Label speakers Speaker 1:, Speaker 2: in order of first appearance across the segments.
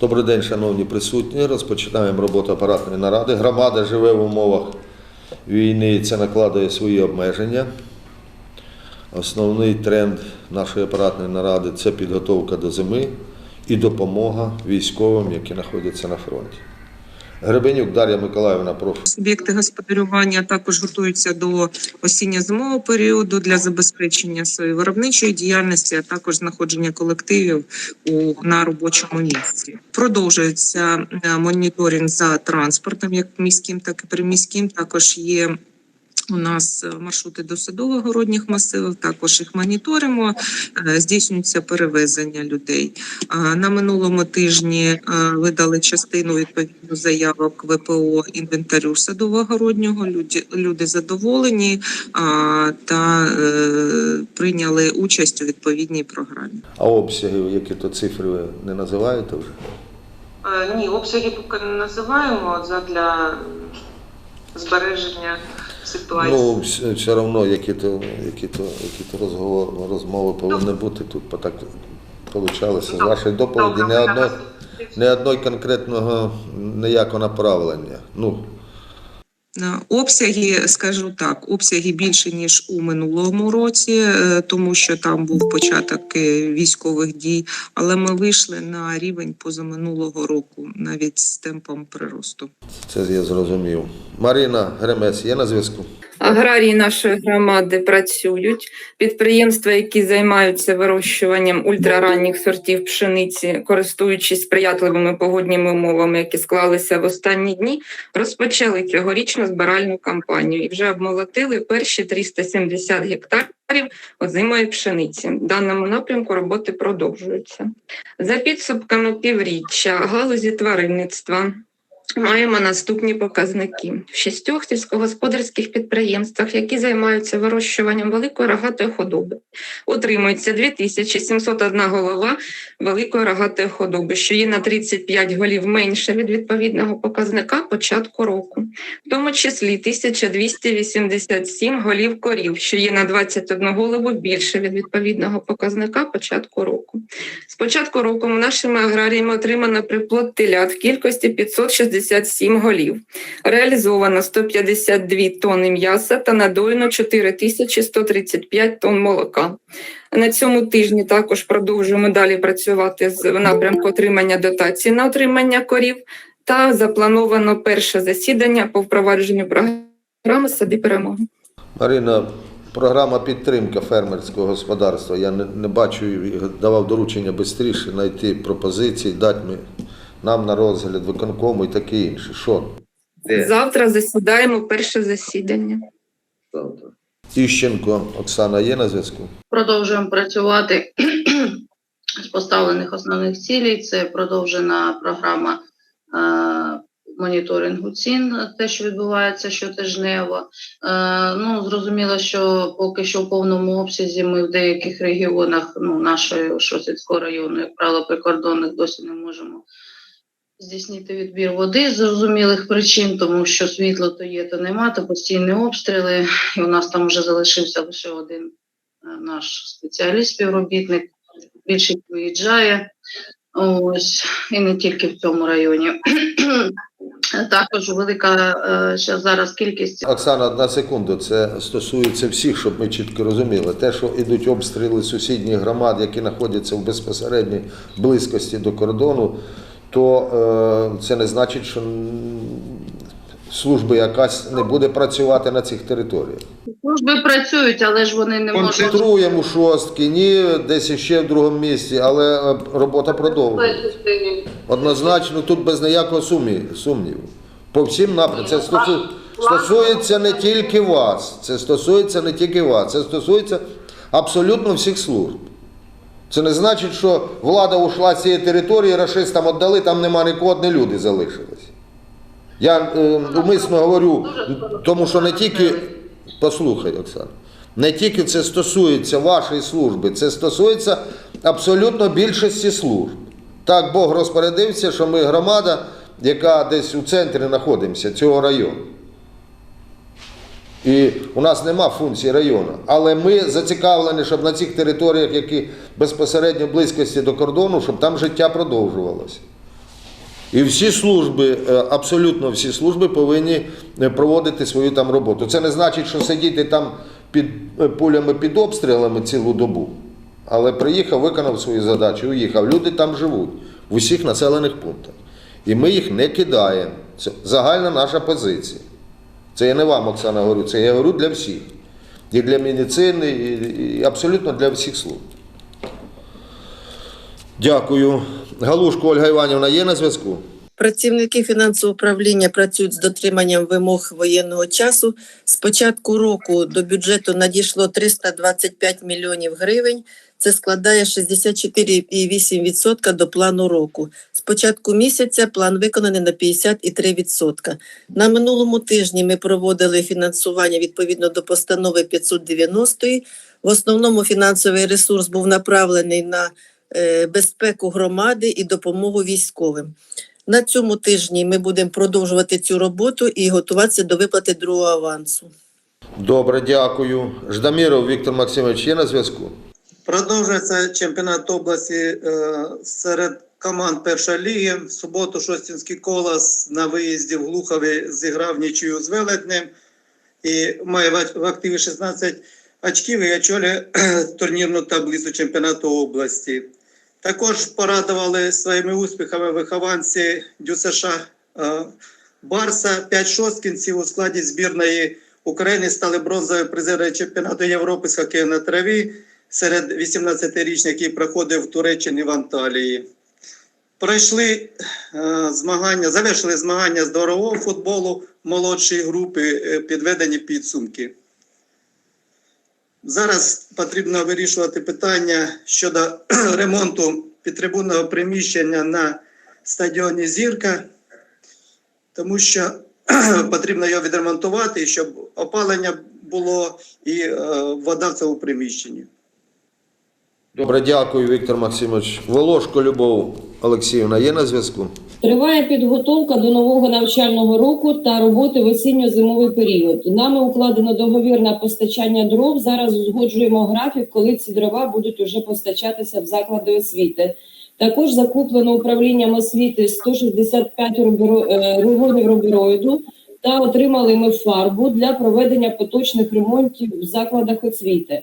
Speaker 1: Добрий день, шановні присутні. Розпочинаємо роботу апаратної наради. Громада живе в умовах війни, і це накладає свої обмеження. Основний тренд нашої апаратної наради це підготовка до зими і допомога військовим, які знаходяться на фронті. Гребенюк Дар'я Миколаївна, прошу.
Speaker 2: Суб'єкти господарювання також готуються до осінньо-зимового періоду для забезпечення своєї виробничої діяльності, а також знаходження колективів у на робочому місці. Продовжується е, моніторинг за транспортом, як міським, так і приміським. Також є. У нас е, маршрути до садово-городніх масивів, також їх моніторимо. Е, Здійснюється перевезення людей. А, На минулому тижні е, видали частину відповідну заявок ВПО інвентарю садово-городнього. Люди, люди задоволені та прийняли участь у відповідній програмі.
Speaker 1: А обсяги, які то цифри ви не називаєте вже?
Speaker 2: Ні, обсяги поки не називаємо задля збереження ситуації.
Speaker 1: Ну, все, все одно, які то, які то, які то розговор, розмови повинні бути тут, бо так получалося. З вашої доповіді не одно, не одно конкретного ніякого направлення. Ну,
Speaker 2: Обсяги, скажу так, обсяги більше ніж у минулому році, е, тому що там був початок е, військових дій. Але ми вийшли на рівень позаминулого року, навіть з темпом приросту.
Speaker 1: це я зрозумів. Марина Гремес є на зв'язку?
Speaker 3: Аграрії нашої громади працюють. Підприємства, які займаються вирощуванням ультраранніх сортів пшениці, користуючись сприятливими погодніми умовами, які склалися в останні дні, розпочали цьогорічну збиральну кампанію і вже обмолотили перші 370 гектарів озимої пшениці. В даному напрямку роботи продовжуються. За підсумками півріччя галузі тваринництва. Маємо наступні показники в шістьох сільськогосподарських підприємствах, які займаються вирощуванням великої рогатої худоби. Утримується 2701 голова великої рогатої худоби, що є на 35 голів менше від відповідного показника початку року, в тому числі 1287 голів корів, що є на 21 голову більше від відповідного показника початку року. З початку року нашими аграріями отримано приплод телят в кількості 567 голів. Реалізовано 152 тонни м'яса та надоїно 4135 тонн молока. На цьому тижні також продовжуємо далі працювати з напрямку отримання дотації на отримання корів та заплановано перше засідання по впровадженню програми Сади перемоги.
Speaker 1: Марина, програма підтримка фермерського господарства. Я не, не бачу, давав доручення швидше знайти пропозиції, дати ми, нам на розгляд виконкому і таке інше. Що?
Speaker 3: Завтра засідаємо перше засідання.
Speaker 1: Іщенко Оксана є на зв'язку?
Speaker 4: Продовжуємо працювати з поставлених основних цілей. Це продовжена програма е, моніторингу цін, те, що відбувається щотижнево. Е, ну, зрозуміло, що поки що в повному обсязі ми в деяких регіонах ну, нашої Шосицького району, як правило, прикордонних досі не можемо здійснити відбір води з зрозумілих причин, тому що світло то є, то нема, то постійні обстріли. І у нас там вже залишився лише один е, наш спеціаліст, співробітник, більшість виїжджає. Ось, і не тільки в цьому районі. Також велика е, ще зараз кількість
Speaker 1: Оксана, одна секунду. Це стосується всіх, щоб ми чітко розуміли. Те, що йдуть обстріли сусідніх громад, які знаходяться в безпосередній близькості до кордону, то е, це не значить, що служба якась не буде працювати на цих територіях.
Speaker 4: служби працюють, але ж вони не можуть.
Speaker 1: Концентруємо у шостки, ні, десь ще в другому місці, але е, робота продовжується. Однозначно, тут без ніякого сумніву. По всім напрямкам. Це стосу- стосується не тільки вас. Це стосується не тільки вас. Це стосується абсолютно всіх служб. Це не значить, що влада ушла з цієї території, рашистам віддали, там нема нікого, одні люди залишились. Я е, умисно говорю, тому що не тільки, послухай, Оксана, не тільки це стосується вашої служби, це стосується абсолютно більшості служб. Так Бог розпорядився, що ми громада, яка десь у центрі знаходимося цього району. І у нас нема функції району. Але ми зацікавлені, щоб на цих територіях, які безпосередньо близькості до кордону, щоб там життя продовжувалося. І всі служби, е, абсолютно всі служби повинні е, проводити свою там роботу. Це не значить, що сидіти там під е, пулями під обстрілами цілу добу. Але приїхав, виконав свою задачу, уїхав. Люди там живуть в усіх населених пунктах. І ми їх не кидаємо. Це загальна наша позиція. Це я не вам, Оксана, говорю, це я говорю для всіх. І для медицини, і, абсолютно для всіх служб. Дякую. Галушко Ольга Іванівна є на зв'язку?
Speaker 5: Працівники фінансового управління працюють з дотриманням вимог воєнного часу. З початку року до бюджету надійшло 325 мільйонів гривень. Це складає 64,8% до плану року. З початку місяця план виконаний на 50,3%. На минулому тижні ми проводили фінансування відповідно до постанови 590. В основному фінансовий ресурс був направлений на е, безпеку громади і допомогу військовим. На цьому тижні ми будемо продовжувати цю роботу і готуватися до виплати другого авансу.
Speaker 1: Добре, дякую. Ждаміров Віктор Максимович є на зв'язку?
Speaker 6: Продовжується чемпіонат області е, серед команд першої ліги. В суботу Шостінський колос на виїзді в Глухові зіграв нічию з Велетнем і має в активі 16 очків і очолює турнірну таблицю чемпіонату області. Також порадували своїми успіхами вихованці ДЮСШ е, Барса. П'ять шосткінців у складі збірної України стали бронзовими призерами чемпіонату Європи з хокею на траві серед 18-річних, який проходив в Туреччині в Анталії. Пройшли е, змагання, завершили змагання з дворового футболу молодшої групи, е, підведені підсумки. Зараз потрібно вирішувати питання щодо ремонту підтрибунного приміщення на стадіоні Зірка, тому що потрібно його відремонтувати, щоб опалення було і е, вода в цьому приміщенні.
Speaker 1: Добре, дякую, Віктор Максимович. Волошко Любов Олексіївна є на зв'язку?
Speaker 7: Триває підготовка до нового навчального року та роботи в осінньо-зимовий період. Нами укладено договір на постачання дров. Зараз узгоджуємо графік, коли ці дрова будуть уже постачатися в заклади освіти. Також закуплено управлінням освіти 165 руберо- е, рулонів рубероїду та отримали ми фарбу для проведення поточних ремонтів в закладах освіти.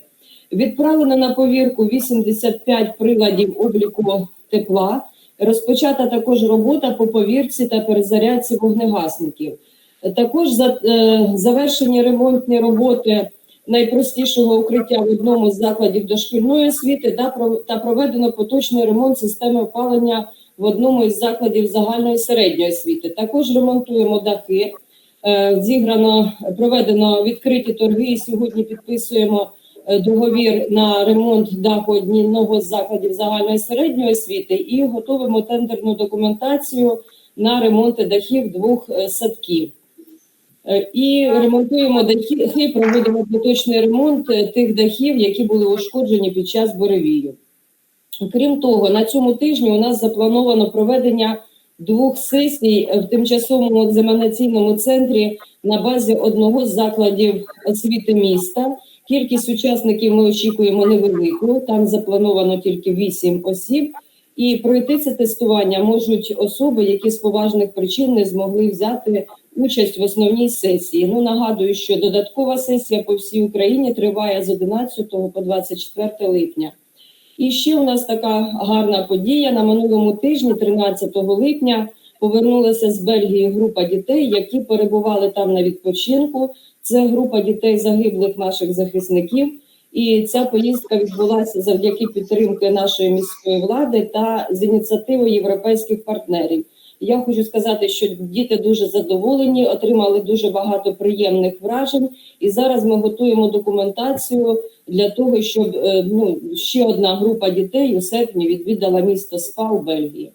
Speaker 7: Відправлено на повірку 85 приладів обліку тепла. Розпочата також робота по повірці та перезарядці вогнегасників. Також е, завершені ремонтні роботи найпростішого укриття в одному з закладів дошкільної освіти та, про- та проведено поточний ремонт системи опалення в одному із закладів загальної середньої освіти. Також ремонтуємо дахи. Е, зіграно, проведено відкриті торги і сьогодні підписуємо договір на ремонт даху одного з закладів загальної середньої освіти і готуємо тендерну документацію на ремонти дахів двох е, садків. Е, І ремонтуємо дахи, проводимо поточний ремонт е, тих дахів, які були ушкоджені під час буревію. Крім того, на цьому тижні у нас заплановано проведення двох сесій в тимчасовому екзаменаційному центрі на базі одного з закладів освіти міста. Кількість учасників ми очікуємо невелику. Там заплановано тільки 8 осіб. І пройти це тестування можуть особи, які з поважних причин не змогли взяти участь в основній сесії. Ну нагадую, що додаткова сесія по всій Україні триває з 11 по 24 липня. І ще у нас така гарна подія на минулому тижні, 13 липня, повернулася з Бельгії група дітей, які перебували там на відпочинку. Це група дітей загиблих наших захисників. І ця поїздка відбулася завдяки підтримки нашої міської влади та з ініціативи європейських партнерів. Я хочу сказати, що діти дуже задоволені, отримали дуже багато приємних вражень, і зараз ми готуємо документацію для того, щоб е, ну ще одна група дітей у серпні відвідала місто СПА у Бельгії.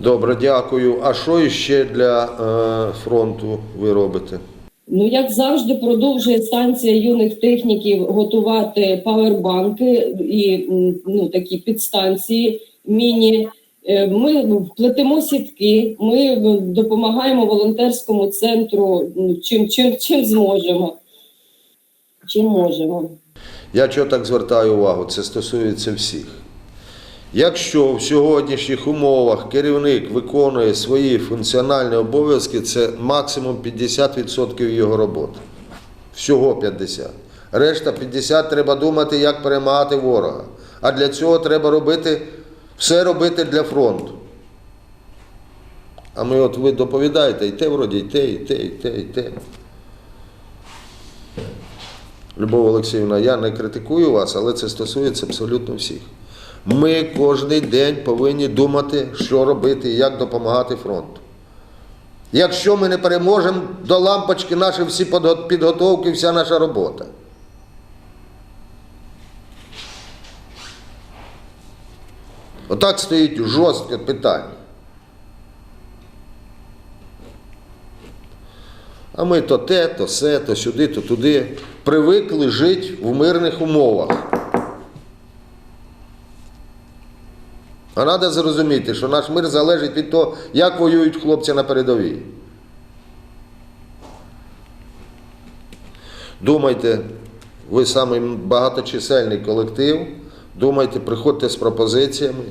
Speaker 1: Добре, дякую. А що ще для е, фронту ви робите?
Speaker 7: Ну, як завжди, продовжує станція юних техніків готувати павербанки і ну, такі підстанції міні. Е, Ми плетемо сітки, ми допомагаємо волонтерському центру чим, чим, чим зможемо. Чим можемо.
Speaker 1: Я чого так звертаю увагу? Це стосується всіх. Якщо в сьогоднішніх умовах керівник виконує свої функціональні обов'язки, це максимум 50% його роботи. Всього 50. Решта 50 треба думати, як перемагати ворога. А для цього треба робити все робити для фронту. А ми от ви доповідаєте, і те вроді, і те, і те, і те, і те. Любов Олексіївна, я не критикую вас, але це стосується абсолютно всіх. Ми кожен день повинні думати, що робити як допомагати фронту. Якщо ми не переможемо, до лампочки наші всі підготовки, вся наша робота. Отак стоїть жорстке питання. А ми то те, то се, то сюди, то туди. Привикли жити в мирних умовах. А треба зрозуміти, що наш мир залежить від того, як воюють хлопці на передовій. Думайте, ви самий багаточисельний колектив. Думайте, приходьте з пропозиціями,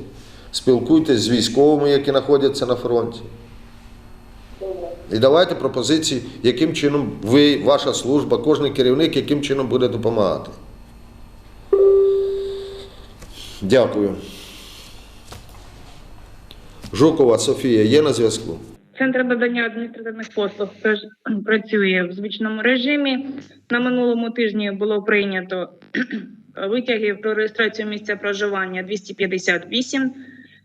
Speaker 1: спілкуйтесь з військовими, які знаходяться на фронті. І давайте пропозиції, яким чином ви, ваша служба, кожен керівник, яким чином буде допомагати. Дякую. Жукова Софія є на зв'язку?
Speaker 8: Центр надання адміністративних послуг праж- працює в звичному режимі. На минулому тижні було прийнято витягів про реєстрацію місця проживання 258.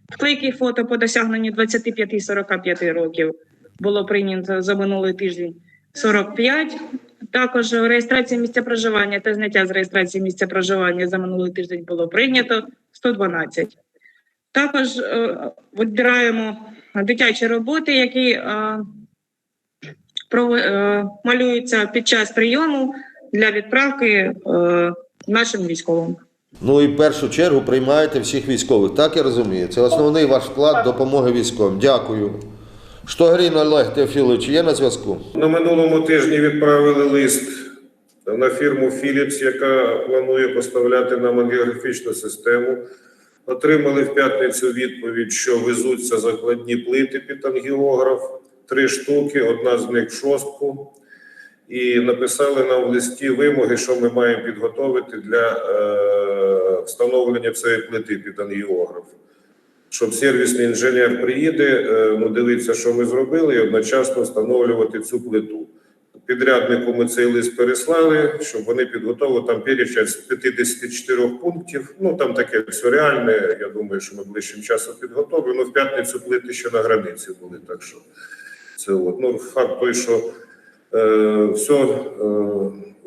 Speaker 8: Вклейки фото по досягненню 25-45 років було прийнято за минулий тиждень 45. Також реєстрація місця проживання та зняття з реєстрації місця проживання за минулий тиждень було прийнято 112. Також е, відбираємо дитячі роботи, які е, е, малюються під час прийому для відправки нашим військовим.
Speaker 1: Ну і в першу чергу приймаєте всіх військових, так я розумію. Це основний ваш вклад допомоги військовим. Дякую. Штогрін Олег Теофілович є на зв'язку?
Speaker 9: На минулому тижні відправили лист на фірму Philips, яка планує поставляти нам ангіографічну систему. Отримали в п'ятницю відповідь, що везуться закладні плити під ангіограф, три штуки, одна з них в шостку. І написали нам в листі вимоги, що ми маємо підготовити для е, встановлення цієї плити під ангіограф. Щоб сервісний інженер приїде, е, ну дивиться, що ми зробили, і одночасно встановлювати цю плиту. Підряднику ми цей лист переслали, щоб вони підготовили там перечень з 54 пунктів. Ну там таке все реальне. Я думаю, що ми ближчим часом підготовимо. Ну, в п'ятницю плити ще на границі були. Так що це от. Ну, факт той, що е, все е,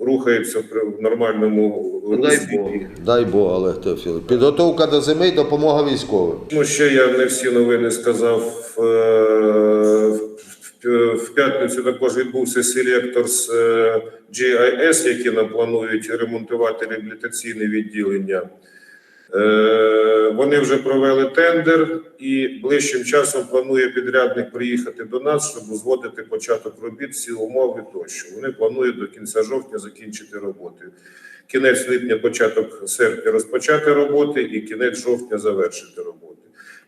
Speaker 9: рухається в нормальному руслі.
Speaker 1: Дай Бог, Олег Теофілович. Підготовка до зими і допомога військовим.
Speaker 9: Ну, ще я не всі новини сказав. Е, В, в п'ятницю також відбувся селектор з е, GIS, які нам планують ремонтувати реабілітаційне відділення. Е, Вони вже провели тендер і ближчим часом планує підрядник приїхати до нас, щоб узгодити початок робіт, всі умови тощо. Вони планують до кінця жовтня закінчити роботи. Кінець липня, початок серпня розпочати роботи і кінець жовтня завершити роботи.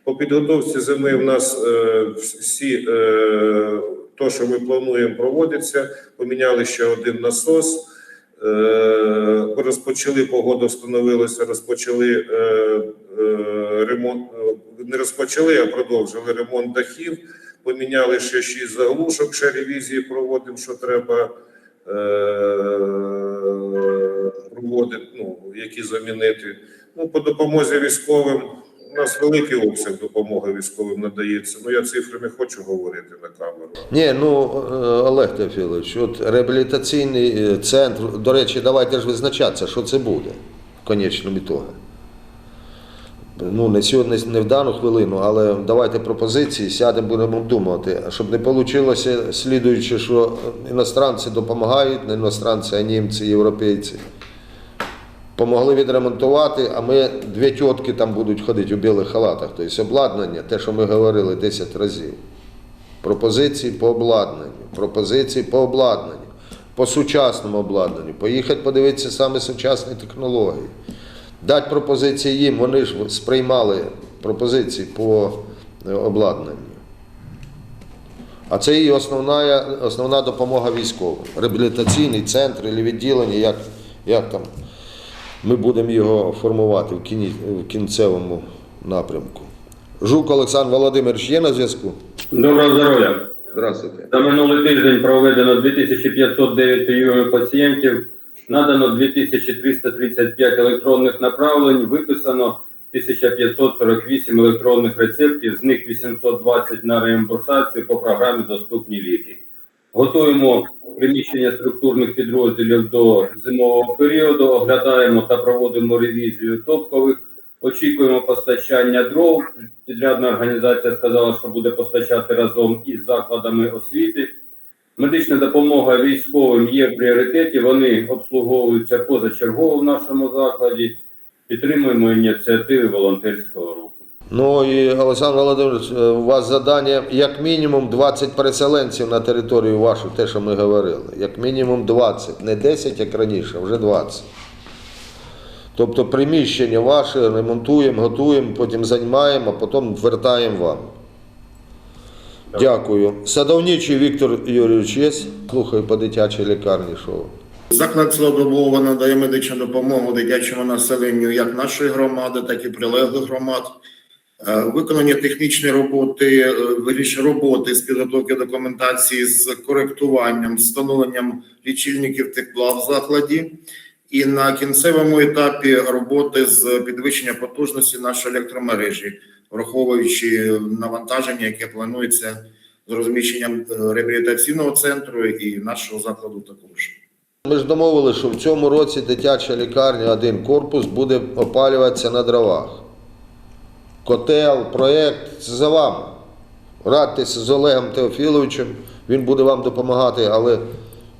Speaker 9: По підготовці зими в нас е, всі е, то, що ми плануємо, проводиться. Поміняли ще один насос. Е, розпочали погода, встановилося, розпочали ремонт. Не розпочали, а продовжили ремонт дахів. Поміняли ще шість заглушок, ще ревізії проводимо, що треба проводити, ну, які замінити. Ну, по допомозі військовим. У нас великий обсяг допомоги військовим надається. Ну я цифри не хочу говорити на камеру.
Speaker 1: Ні, ну е, Олег Теофілович, от реабілітаційний е, центр, до речі, давайте ж визначатися, що це буде в конечному ітогі. Ну, не сьогодні, не в дану хвилину, але давайте пропозиції, сядемо, будемо думати, щоб не вийшло слідуючи, що іностранці допомагають, не іностранці, а німці, європейці. Помогли відремонтувати, а ми дві тітки там будуть ходити у білих халатах. Тобто обладнання, те, що ми говорили 10 разів. Пропозиції по обладнанню, пропозиції по обладнанню, по сучасному обладнанню, поїхати подивитися саме сучасні технології, дати пропозиції їм, вони ж сприймали пропозицій по е, обладнанню. А це і основна, основна допомога військовим. Реабілітаційний центр відділення, як, як там ми будемо його формувати в, кінцевому напрямку. Жук Олександр Володимирович є на зв'язку?
Speaker 10: Доброго здоров'я.
Speaker 1: Здравствуйте.
Speaker 10: За минулий тиждень проведено 2509 прийомів пацієнтів, надано 2335 електронних направлень, виписано 1548 електронних рецептів, з них 820 на реімбурсацію по програмі Доступні ліки. Готуємо приміщення структурних підрозділів до зимового періоду, оглядаємо та проводимо ревізію топкових. Очікуємо постачання дров. Підрядна організація сказала, що буде постачати разом із закладами освіти. Медична допомога військовим є в пріоритеті. Вони обслуговуються позачергово в нашому закладі. Підтримуємо ініціативи волонтерського.
Speaker 1: Ну і Олександр Володимирович, е, у вас завдання як мінімум 20 переселенців на територію вашу, те, що ми говорили. Як мінімум 20, не 10, як раніше, а вже 20. Тобто приміщення ваше ремонтуємо, готуємо, потім займаємо, а потім вертаємо вам. Дякую. Садовничий Віктор Юрійович є? Слухаю по дитячій лікарні, що.
Speaker 11: Заклад цілодобово надає медичну допомогу дитячому населенню як нашої громади, так і прилеглих громад. Е, Виконані технічні роботи, е, роботи з підготовки документації з коректуванням, встановленням лічильників тепла в закладі. І на кінцевому етапі роботи з підвищення потужності нашої електромережі, враховуючи навантаження, яке планується з розміщенням е, реабілітаційного центру і нашого закладу також.
Speaker 1: Ми ж домовилися, що в цьому році дитяча лікарня, один корпус буде опалюватися на дровах. Котел, проєкт це за вами. Радьтеся з Олегом Теофіловичем, він буде вам допомагати, але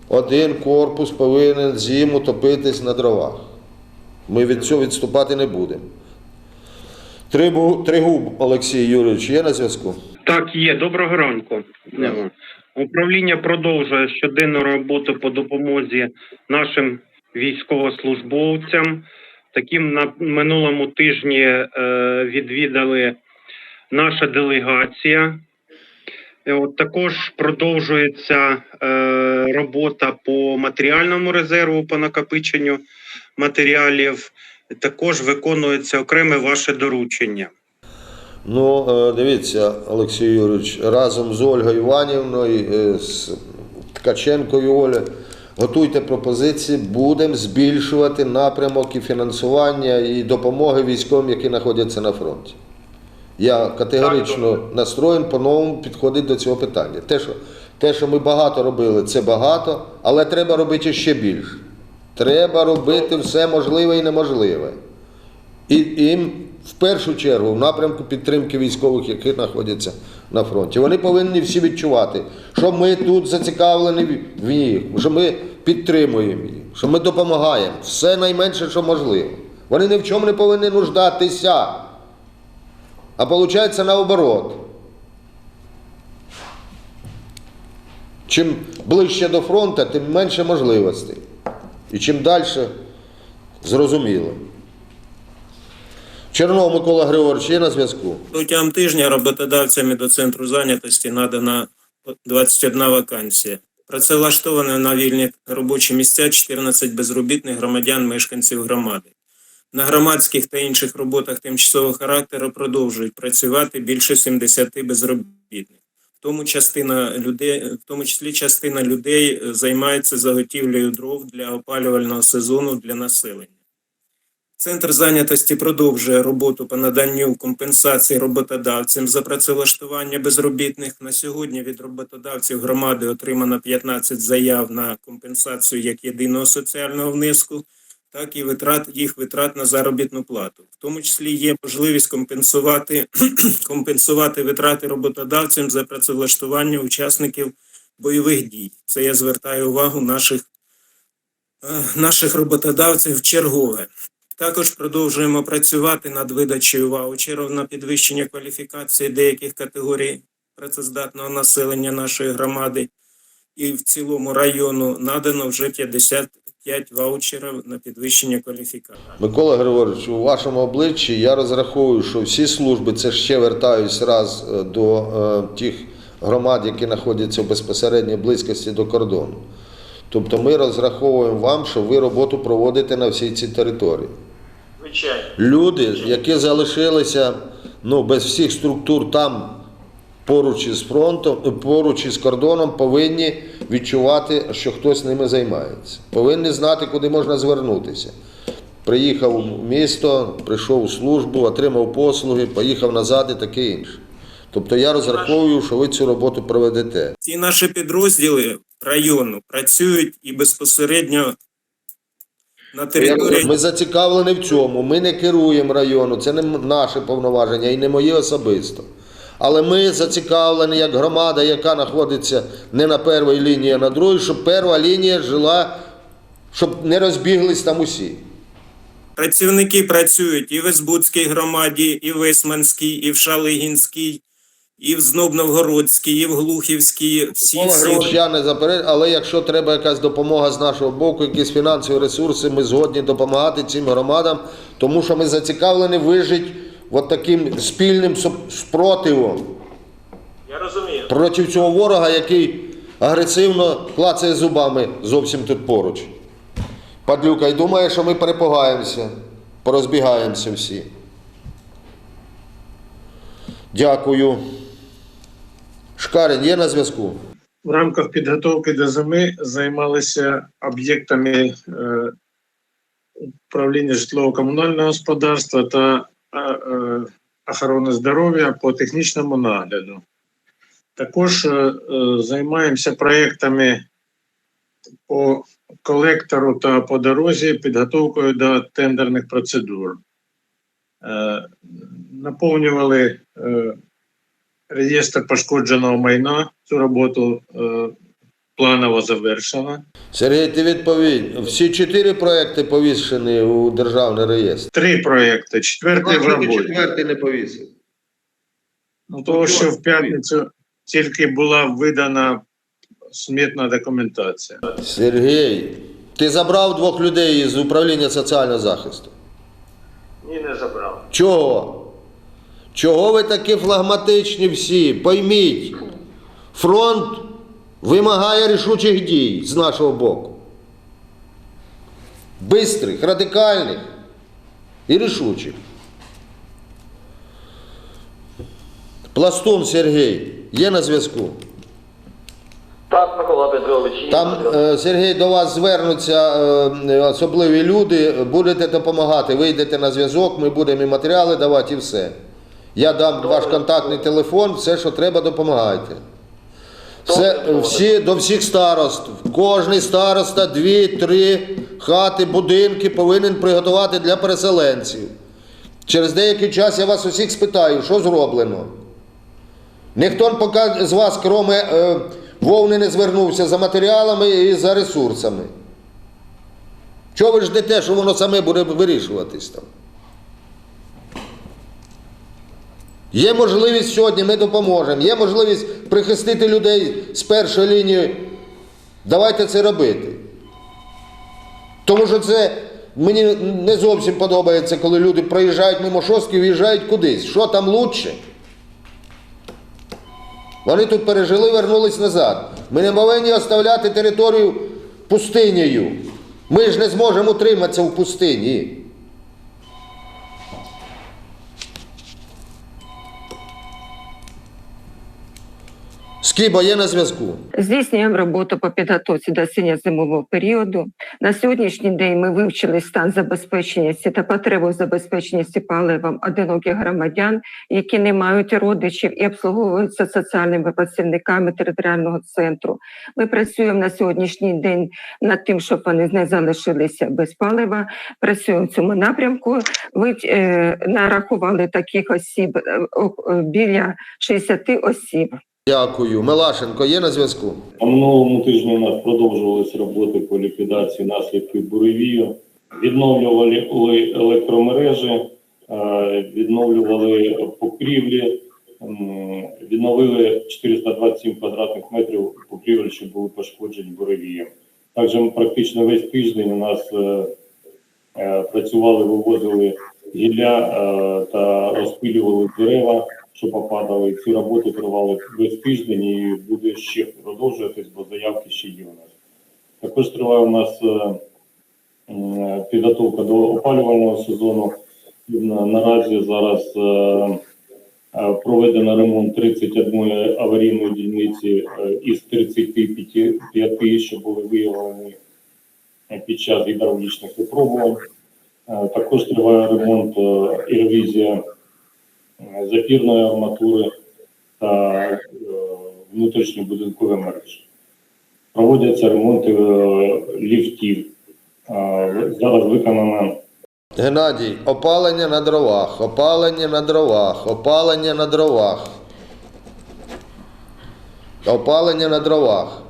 Speaker 1: один корпус повинен зиму топитись на дровах. Ми від цього відступати не будемо. Трибу- Тригуб Олексій Юрійович є на зв'язку?
Speaker 12: Так, є. Доброго ранку.
Speaker 1: Доброго.
Speaker 12: Управління продовжує щоденну роботу по допомозі нашим військовослужбовцям. Таким на минулому тижні е, відвідали наша делегація. Е, От також продовжується е, робота по матеріальному резерву, по накопиченню матеріалів. Також виконується окреме ваше доручення.
Speaker 1: Ну, е, дивіться, Олексій Юрійович, разом з Ольгою Іванівною, е, з Ткаченкою Олею, готуйте пропозиції, будемо збільшувати напрямок і фінансування і допомоги військовим, які знаходяться на фронті. Я категорично настроєн по-новому підходити до цього питання. Те, що, те, що ми багато робили, це багато, але треба робити ще більше. Треба робити все можливе і неможливе. І їм в першу чергу в напрямку підтримки військових, які знаходяться на фронті. Вони повинні всі відчувати, що ми тут зацікавлені в них, що ми підтримуємо їх, що ми допомагаємо. Все найменше, що можливо. Вони ні в чому не повинні нуждатися. А виходить наоборот. Чим ближче до фронту, тим менше можливостей. І чим далі, зрозуміло. Чернов Микола Григорович є на зв'язку.
Speaker 13: Протягом тижня роботодавцями до центру зайнятості надана 21 вакансія. Працевлаштовано на вільні робочі місця 14 безробітних громадян мешканців громади. На громадських та інших роботах тимчасового характеру продовжують працювати більше 70 безробітних. В тому, частина людей, в тому числі частина людей е, займається заготівлею дров для опалювального сезону для населення. Центр зайнятості продовжує роботу по наданню компенсацій роботодавцям за працевлаштування безробітних. На сьогодні від роботодавців громади отримано 15 заяв на компенсацію як єдиного соціального внеску, так і витрат їх витрат на заробітну плату. В тому числі є можливість компенсувати, компенсувати витрати роботодавцям за працевлаштування учасників бойових дій. Це я звертаю увагу наших, е, наших роботодавців в чергове. Також продовжуємо працювати над видачею ваучерів на підвищення кваліфікації деяких категорій працездатного населення нашої громади. І в цілому району надано вже 50 5 ваучерів на підвищення кваліфікації.
Speaker 1: Микола Григорович, у вашому обличчі я розраховую, що всі служби, це ще вертаюсь раз е, до е, тих громад, які знаходяться в безпосередній близькості до кордону. Тобто ми розраховуємо вам, що ви роботу проводите на всій цій території.
Speaker 13: Звичайно.
Speaker 1: Люди, які залишилися ну, без всіх структур там поруч із фронтом, поруч із кордоном, повинні відчувати, що хтось ними займається. Повинні знати, куди можна звернутися. Приїхав у місто, прийшов у службу, отримав послуги, поїхав назад і таке інше. Тобто я розраховую, що ви цю роботу проведете.
Speaker 13: Ці наші підрозділи району працюють і безпосередньо на території
Speaker 1: Ми зацікавлені в цьому. Ми не керуємо району, це не наше повноваження і не моє особисто. Але ми зацікавлені як громада, яка знаходиться не на першій лінії, а на другій, щоб перша лінія жила, щоб не розбіглись там усі.
Speaker 13: Працівники працюють і в Езбудській громаді, і в Есманській, і в Шалигінській, і в Знобновгородській, і в Глухівській. Всі, всі.
Speaker 1: Я не заперечую, але якщо треба якась допомога з нашого боку, якісь фінансові ресурси, ми згодні допомагати цим громадам, тому що ми зацікавлені вижити от таким спільним спротивом.
Speaker 13: Я розумію.
Speaker 1: проти цього ворога, який агресивно клацає зубами зовсім тут поруч. Падлюка, і думає, що ми перепугаємося, порозбігаємося всі. Дякую. Шкарин є на зв'язку?
Speaker 12: В рамках підготовки до зими займалися об'єктами е, управління житлово-комунального господарства та е, е, охорони здоров'я по технічному нагляду. Також займаємося проєктами по колектору та по дорозі, підготовкою до тендерних процедур. Наповнювали реєстр пошкодженого майна. Цю роботу е, планово завершена.
Speaker 1: Сергій, ти відповідь. Всі чотири проекти повішені у державний реєстр.
Speaker 12: Три проекти, четвертий в роботі.
Speaker 1: четвертий не повісив.
Speaker 12: Ну, того, що в п'ятницю тільки була видана смітна документація.
Speaker 1: Сергій, ти забрав двох людей з управління соціального захисту.
Speaker 12: Ні, не забрав.
Speaker 1: Чого? Чого ви такі флагматичні всі? Пойміть, фронт вимагає рішучих дій з нашого боку. Бистрих, радикальних і рішучих. Пластун Сергій є на зв'язку.
Speaker 14: Так, Микола Петрович. є
Speaker 1: Там,
Speaker 14: на
Speaker 1: е, Сергій, до вас звернуться е, особливі люди, будете допомагати, вийдете на зв'язок, ми будемо і матеріали давати, і все. Я дам ваш контактний телефон, все, що треба, допомагайте. Все, всі, до всіх старост. Кожний староста дві-три хати, будинки повинен приготувати для переселенців. Через деякий час я вас усіх спитаю, що зроблено. Ніхто з вас, крім е, Вовни, не звернувся за матеріалами і за ресурсами. Чого ви ждете, що воно саме буде вирішуватись там? Є можливість сьогодні, ми допоможемо. Є можливість прихистити людей з першої лінії. Давайте це робити. Тому що це мені не зовсім подобається, коли люди проїжджають мимо шостки, в'їжджають кудись. Що там лучше? Вони тут пережили, вернулись назад. Ми не повинні оставляти територію пустинею. Ми ж не зможемо утриматися в пустині. Скіба є на зв'язку.
Speaker 15: Здійснюємо роботу по підготовці до осінньо-зимового періоду. На сьогоднішній день ми вивчили стан забезпеченості та потребу забезпеченості паливом одиноких громадян, які не мають родичів і обслуговуються соціальними працівниками територіального центру. Ми працюємо на сьогоднішній день над тим, щоб вони не залишилися без палива. Працюємо в цьому напрямку. Ви е, нарахували таких осіб е, е, біля 60 осіб.
Speaker 1: Дякую. Мелашенко є на зв'язку.
Speaker 16: На минулому тижні у нас продовжувалися роботи по ліквідації наслідків буревію, відновлювали електромережі, е, відновлювали покрівлі, відновили 427 квадратних метрів покрівель, що були пошкоджені буревієм. Також практично весь тиждень у нас е, е, працювали, вивозили гілля та розпилювали дерева, що попадали. І ці роботи тривали весь тиждень і буде ще продовжуватись, бо заявки ще є у нас. Також триває у нас е, підготовка до опалювального сезону. Наразі зараз е, е, проведено ремонт 31 аварійної дільниці е, із 35, що були виявлені е, під час гідравлічних випробувань. Е, Також триває ремонт е, і ревізія е, запірної арматури та е, внутрішньобудинкових мереж. Проводяться ремонти е, ліфтів. Е, Зараз виконано
Speaker 1: Геннадій, опалення на дровах, опалення на дровах, опалення на дровах. Опалення на дровах.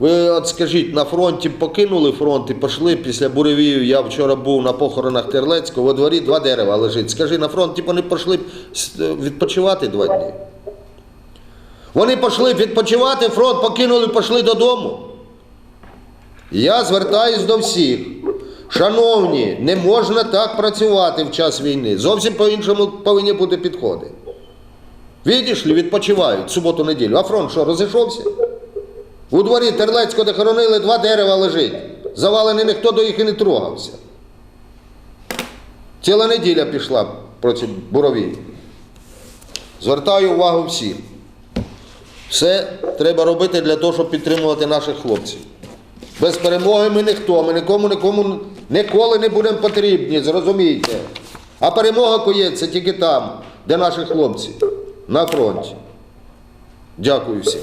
Speaker 1: Ви от скажіть, на фронті покинули фронт і пішли після буревію. Я вчора був на похоронах Терлецького, во дворі два дерева лежить. Скажи, на фронті вони пішли відпочивати два дні. Вони пішли відпочивати, фронт покинули, пішли додому. Я звертаюсь до всіх. Шановні, не можна так працювати в час війни. Зовсім по-іншому повинні бути підходи. Видиш ли, відпочивають суботу неділю. А фронт що, розійшовся? У дворі Терлецького, де хоронили, два дерева лежить. Завалений ніхто до їх і не трогався. Ціла неділя пішла проти буровій. Звертаю увагу всіх. Все треба робити для того, щоб підтримувати наших хлопців. Без перемоги ми ніхто, ми нікому нікому ніколи не будемо потрібні, зрозумійте. А перемога коїться тільки там, де наші хлопці, на фронті. Дякую всім.